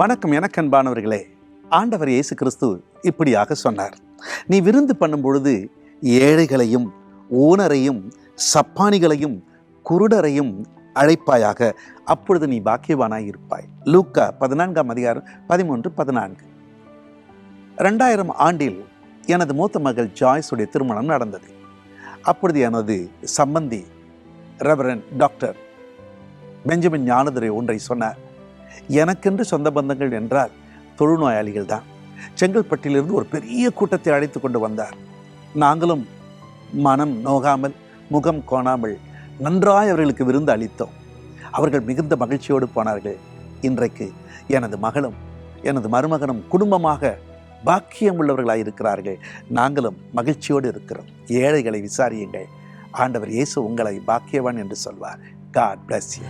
வணக்கம் எனக்கு அன்பானவர்களே ஆண்டவர் இயேசு கிறிஸ்து இப்படியாக சொன்னார். நீ விருந்து பண்ணும் பொழுது ஏழைகளையும் ஊனரையும் சப்பானிகளையும் குருடரையும் அழைப்பாயாக அப்பொழுது நீ பாக்கியவானாய் இருப்பாய். லூக்கா பதினான்காம் அதிகாரம் பதிமூன்று பதினான்கு. ரெண்டாயிரம் ஆண்டில் எனது மூத்த மகள் ஜாய்ஸுடைய திருமணம் நடந்தது. அப்பொழுது எனது சம்பந்தி ரெவரன் டாக்டர் பெஞ்சமின் ஞானதுரை ஒன்றை சொன்னார். எனக்கென்று சொந்த பந்தங்கள் என்றால் தொழுநோயாளிகள் தான். செங்கல்பட்டிலிருந்து ஒரு பெரிய கூட்டத்தை அழைத்து கொண்டு வந்தார். நாங்களும் மனம் நோகாமல் முகம் கோணாமல் நன்றாய் அவர்களுக்கு விருந்து அளித்தோம். அவர்கள் மிகுந்த மகிழ்ச்சியோடு போனார்கள். இன்றைக்கு எனது மகளும் எனது மருமகனும் குடும்பமாக பாக்கியம் உள்ளவர்களாக இருக்கிறார்கள். நாங்களும் மகிழ்ச்சியோடு இருக்கிறோம். ஏழைகளை விசாரியுங்கள். ஆண்டவர் இயேசு உங்களை பாக்கியவான் என்று சொல்வார். God bless you